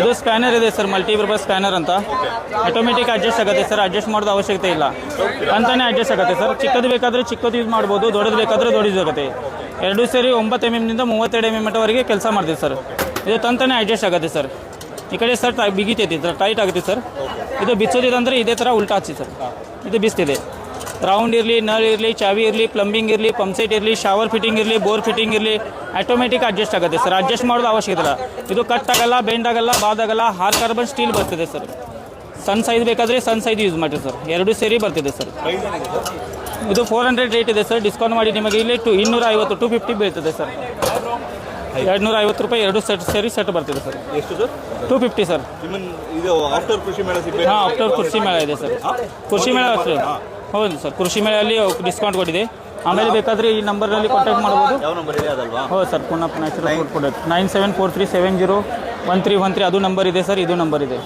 ಇದು ಸ್ಕ್ಯಾನರ್ ಇದೆ, sir. Multipurpose scanner ಅಂತ. ಆಟೋಮೆಟಿಕ್ ಅಡ್ಜಸ್ಟ್ ಆಗುತ್ತೆ, ಸರ್. ಅಡ್ಜಸ್ಟ್ ಮಾಡೋದು ಅವಶ್ಯಕತೆ ಇಲ್ಲ. ಅಂತಾನೆ ಅಡ್ಜಸ್ಟ್ ಆಗುತ್ತೆ, ಸರ್. ಚಿಕ್ಕದು ಬೇಕಾದರೆ ಚಿಕ್ಕದು ಯೂಸ್ ಮಾಡ್ಬೋದು, ದೊಡ್ಡದು ಬೇಕಾದರೆ ದೊಡ್ಡದು ಆಗುತ್ತೆ. ಎರಡೂ ಸೇರಿ ಒಂಬತ್ತು ಎಂ ಎಮ್ನಿಂದ ಮೂವತ್ತೆರಡು ಎಂ ಎಂ ಮಟ್ಟವರೆಗೆ ಕೆಲಸ ಮಾಡ್ತೀವಿ, ಸರ್. ಇದು ತಂತಾನೆ ಅಡ್ಜಸ್ಟ್ ಆಗುತ್ತೆ, ಸರ್. ಈ ಕಡೆ, ಸರ್ ಬಿಗಿತೈತಿ, ಸರ್. ಟೈಟ್ ಆಗುತ್ತೆ, ಸರ್. ಇದು ಬಿಚ್ಚೋದಿದಂದ್ರೆ ಇದೇ ಥರ ಉಲ್ಟಾ ಹಚ್ಚಿ ಸರ್. ಇದು ಬಿಸ್ತಿದೆ. ರೌಂಡ್ ಇರಲಿ ನಲ್ ಇರಲಿ ಚಾವಿ ಇರಲಿ ಪ್ಲಂಬಿಂಗ್ ಇರಲಿ ಪಂಪ್ಸೆಟ್ ಇರಲಿ ಶವರ್ ಫಿಟ್ಟಿಂಗ್ ಇರಲಿ ಬೋರ್ ಫಿಟ್ಟಿಂಗ್ ಇರಲಿ ಆಟೋಮೆಟಿಕ್ ಅಡ್ಜಸ್ಟ್ ಆಗುತ್ತೆ ಸರ್ ಅಡ್ಜಸ್ಟ್ ಮಾಡೋದು ಅವಶ್ಯಕತೆ ಇಲ್ಲ. ಇದು ಕಟ್ ಆಗಲ್ಲ ಬೆಂಡ್ ಆಗಲ್ಲ ಬಾದಾಗಲ್ಲ ಹಾರ್ ಕಾರ್ಬನ್ ಸ್ಟೀಲ್ ಬರ್ತಿದೆ ಸರ್ ಸನ್ ಸೈಜ್ ಬೇಕಾದರೆ ಸನ್ ಸೈಜ್ ಯೂಸ್ ಮಾಡಿ ಸರ್ ಎರಡು ಸೇರಿ ಬರ್ತಿದೆ ಸರ್ ಸರ್ ಇದು ಫೋರ್ ಹಂಡ್ರೆಡ್ ರೇಟ್ ಇದೆ ಸರ್ ಡಿಸ್ಕೌಂಟ್ ಮಾಡಿ ನಿಮಗೆ ಇಲ್ಲಿ ಟು ಇನ್ನೂರ ಐವತ್ತು ಟು ಫಿಫ್ಟಿ ಬೀಳ್ತದೆ ಸರ್ ಎರಡುನೂರ ಐವತ್ತು ರೂಪಾಯಿ ಎರಡು ಸೆಟ್ ಸೇರಿ ಸೆಟ್ ಬರ್ತಿದೆ ಸರ್ ಎಷ್ಟು ಸರ್ ಟು ಫಿಫ್ಟಿ ಸರ್ ಇದು ಆಫ್ಟರ್ ಕೃಷಿ ಮೇಳ ಹಾಂ ಕೃಷಿ ಇದೆ ಸರ್ ಕೃಷಿ ಮೇಳ ಅಷ್ಟೇ. ಹೌದು ಸರ್. ಕೃಷಿ ಮೇಳಲ್ಲಿ ಡಿಸ್ಕೌಂಟ್ ಕೊಟ್ಟಿದೆ. ಆಮೇಲೆ ಬೇಕಾದರೆ ಈ ನಂಬರ್ನಲ್ಲಿ ಕಾಂಟ್ಯಾಕ್ಟ್ ಮಾಡ್ಬೋದು. ಯಾವ ನಂಬರ್ ಇದೆ ಅದಲ್ವಾ? ಹೌದು ಸರ್ ಪುನಃ natural food product nine seven four three seven zero one three one three ಅದು ನಂಬರ್ ಇದೆ ಸರ್ ಇದು ನಂಬರ್ ಇದೆ.